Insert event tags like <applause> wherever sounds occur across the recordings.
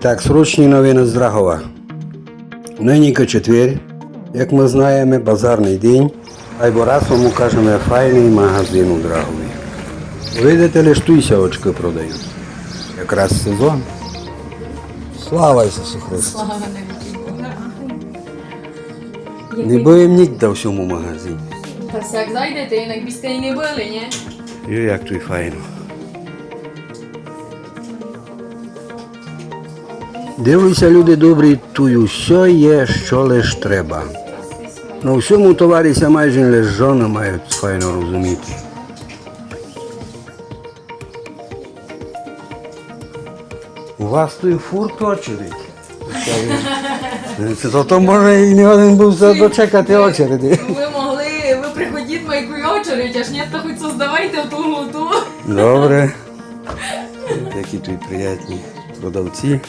так, срочні новини з Драгова. Нині четвер, як ми знаємо, базарний день, а й раз вам кажемо файний магазин у Драгові. Видите, лиш туйся очки продають. Якраз сезон. Слава Ісусу Христу! Не боїм ніде в всьому магазині. Та як зайдете, інак біste й не били, ні? І як тут файно. Дивлюся, люди добрі, тут усе є, що лиш треба. На всьому товаріся майже лиш жона мають файно розуміти. У вас тут фурт очередь. Це то, то може і не один був дочекати очереді. Ви могли, ви приходіть на яку очередь, аж ні, то хоч создавайте в ту глуту. Добре. Які тут приятні продавці.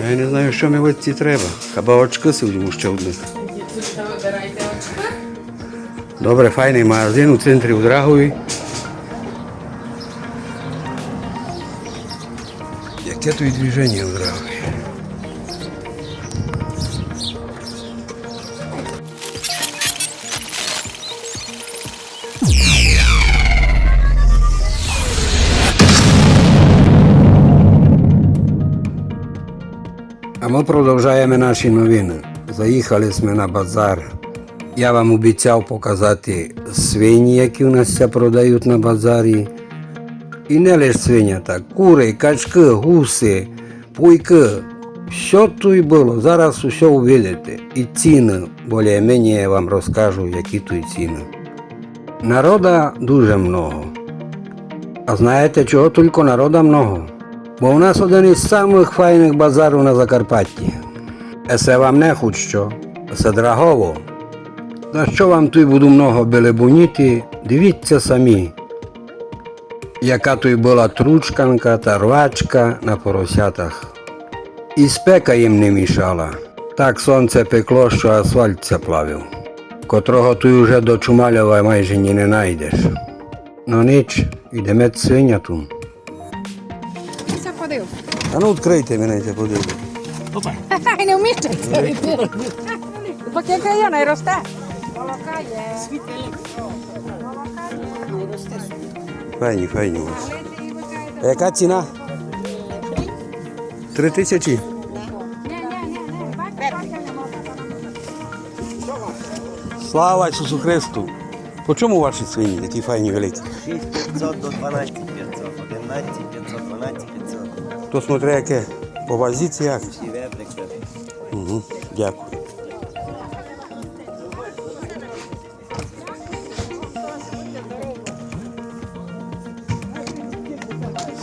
Я не знаю, що мені ці треба. Хаба очки сидимо ще одне. Добре, файний магазин у центрі у Драгові. Яке тут движення у Драгові? Ми продовжуємо наші новини. Заїхали ми на базар. Я вам обіцяв показати свині, які у нас продають на базарі. І не лише свинята, кури, качки, гуси, пуйки. Що тут було, зараз усе увидите. І ціни, більш-менш я вам розкажу, які тут ціни. Народа дуже много. А знаєте, чого тільки народа много? Бо у нас один із самих файних базарів на Закарпатті. Есе вам не хоч що, це драгово. На що вам тут буду много белебуніти, дивіться самі. Яка тут була тручканка та рвачка на поросятах. І спека їм не мішала. Так сонце пекло, що асфальт це плавив, котрого тут уже до Чумальова майже ні не найдеш. Ну ніч, йдемо свиняту. Це. А ну відкрийте мене, я подивлюсь. Хай <laughs> не вміщиться. Поки я не росте. Молока є. Файні, файні у вас. А яка ціна? Три тисячі? Слава Ісусу Христу! По чому ваші свині, такі файні великі? 6500 до 12500, 11500, 12500. То смотри, яке по вазі це як? Угу. Дякую.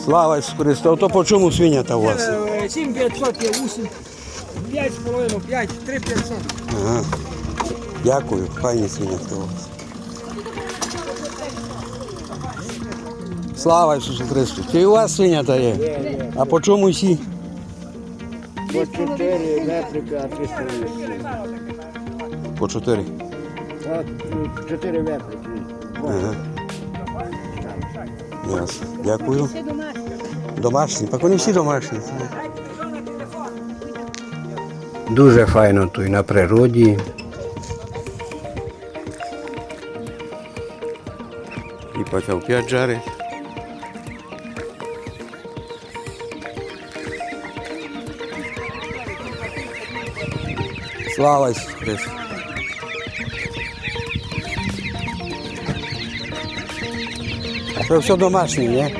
Слава Ісусу Христу! А то по чому свинята у вас? 7500 є 8, 5,5, 5, 3500. Ага. Дякую, файні свинятка у вас. Слава Ісусу Христу! Чи у вас свинята є? А по чому всі? По 4 веприка, а 300 По чотири. 4 веприки. Ага. Ясно. Дякую. Домашні. Так вони всі домашні. Дуже файно тут на природі. І почав п'ять жарить. Слава Ісусу Це все домашнє, ні?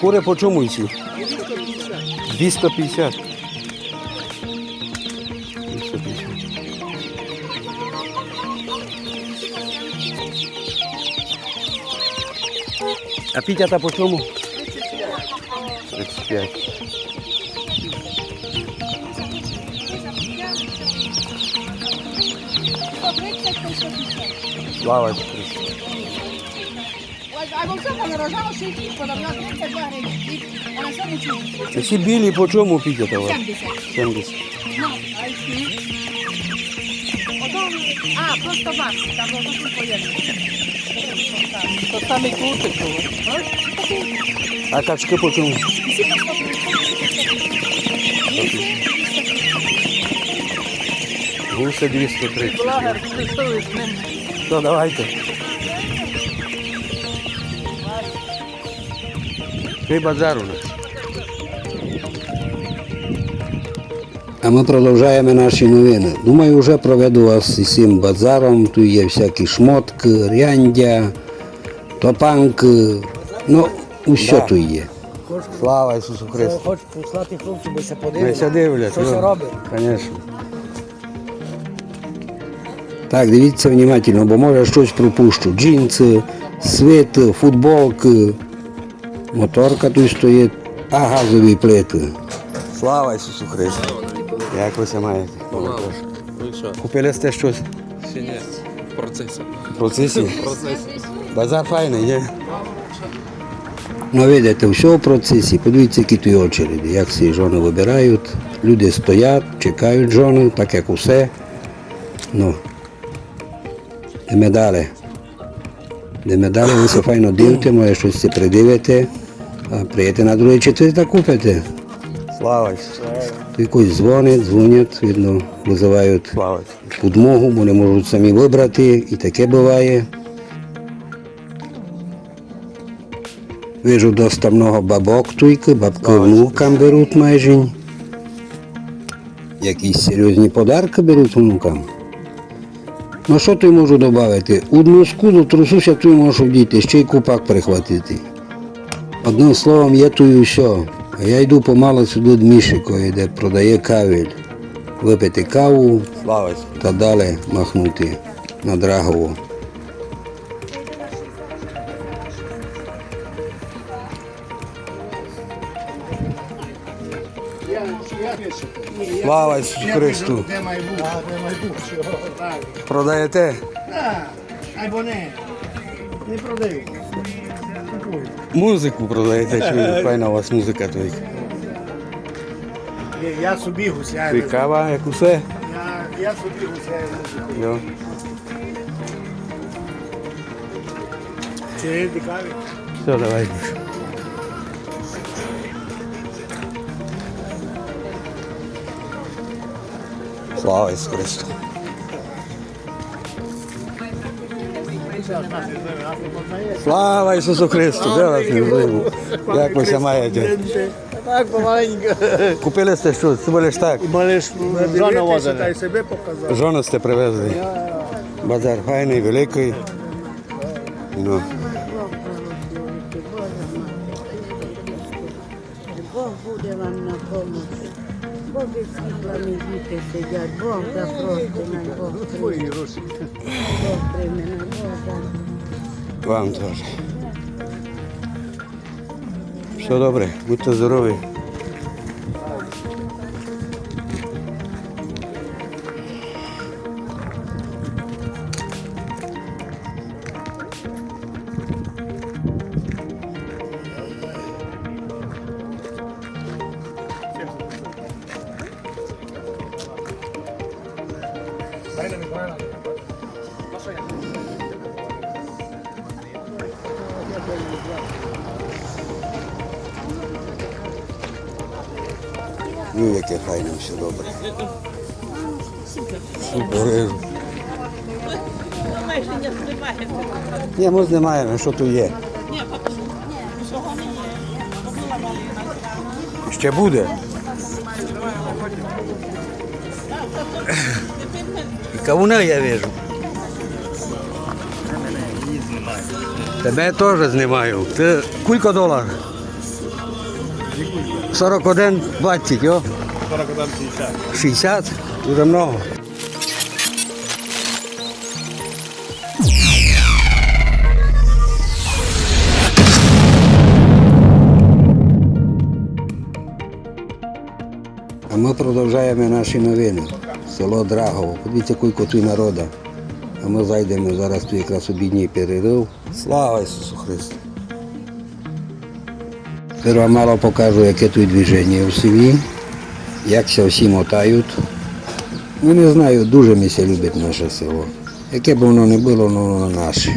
Кури по чому? 250. 250. 250. А пітята по чому? 35. Слава Ісусу Христу. або все що й хліб 32 гривні. І на цьому чому? Ці білі по чому піде того? 70. 70. Ну, а просто бак, там просто поєднання. То самий крутий. А качки по чому? Гуси 230. Благер, Христовий з ним. Що, давайте. Ти базар у нас. А ми продовжуємо наші новини. Думаю, вже проведу вас із цим базаром. Тут є всякі шмотки, ряндя, топанки. Ну, усе тут є. Слава Ісусу Христу. Хочу послати хлопців, би се Ми подивилися. ся дивляться. Що це робить? Звісно. Так, дивіться внимательно, бо може щось пропущу. Джинси, свити, футболки, моторка тут стоїть, а газові плити. Слава Ісусу Христу! Як ви ся маєте? Ну що? Купили сте щось Ще ні. В процесі. в процесі? В процесі. Базар файний, ні? Ну, видите, все в процесі. Подивіться, які тут очереді, як ці жони вибирають. Люди стоять, чекають жони, так як усе. Ну. Йдемо далі. Йдемо далі, ви все файно дивите, може щось це придивите, а приїдете на другий четвер та купите. Слава Ісусу. Якось дзвонять, дзвонять, видно, визивають підмогу, бо не можуть самі вибрати, і таке буває. Вижу доста много бабок туйки, бабки внукам беруть майже. Якісь серйозні подарки беруть внукам. Ну що тут можу додати? Одну скуду трусуся, тут можу вдіти, ще й купак прихватити. Одним словом, є тут і все. А я йду помало сюди до Мішикої, де продає кавель. Випити каву та далі махнути на Драгову. Слава Ісусу Христу! Де має бути? Де має бути? Так. Продаєте? Або не. Не продаю. Музику продаєте, чи файна у вас музика тут. Ні, Я собі гусяю. Цікава, як усе. Я, я собі гусяю музику. Йо. Чи цікаві? Все, давай. Слава Ісусу Христу. Слава Ісусу Христу! Де вас не живу? Як ви ся маєте? Так, помаленько. Купили сте що? Це так? Жона возить. Й себе показав. Жону сте привезли. Базар файний, великий. Ну. І діти Бог да прости нам, Бог прийме. Бог. Вам теж. Все добре, будьте здорові. Ну, яке файне, все добре. Супер. Ні, ми знімаємо, що тут є. Ще буде. І кавуна я вижу. Тебе теж знімаю. Ти кілька долар? 41, 20, йо? 41 60. 60? Дуже много. А ми продовжуємо наші новини. Село Драгово. Подивіться, кілько тут народу. А ми зайдемо зараз якраз обідній перерив. Слава Ісусу Христу! Тепер вам мало покажу, яке тут движення в селі, як ся всі мотають. Ну не знаю, дуже ми ся любить наше село. Яке б воно не було, но воно наше.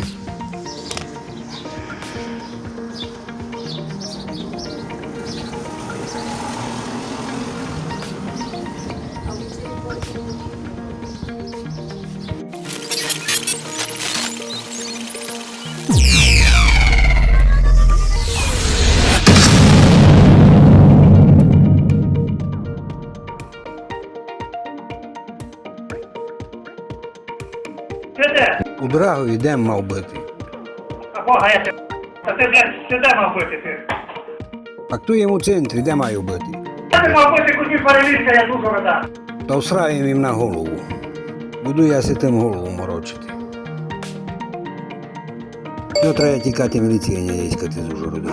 У йдемо мавбити. мав. Бога, я тебе. Та ти, блядь, сюди мав бути ти. А хто їм у центрі, де маю бити? Та ти мав бути куди перелізка, я тут города. Та всраємо їм на голову. Буду я си тим голову морочити. Ну, треба тікати міліція не їскати з Ужгорода.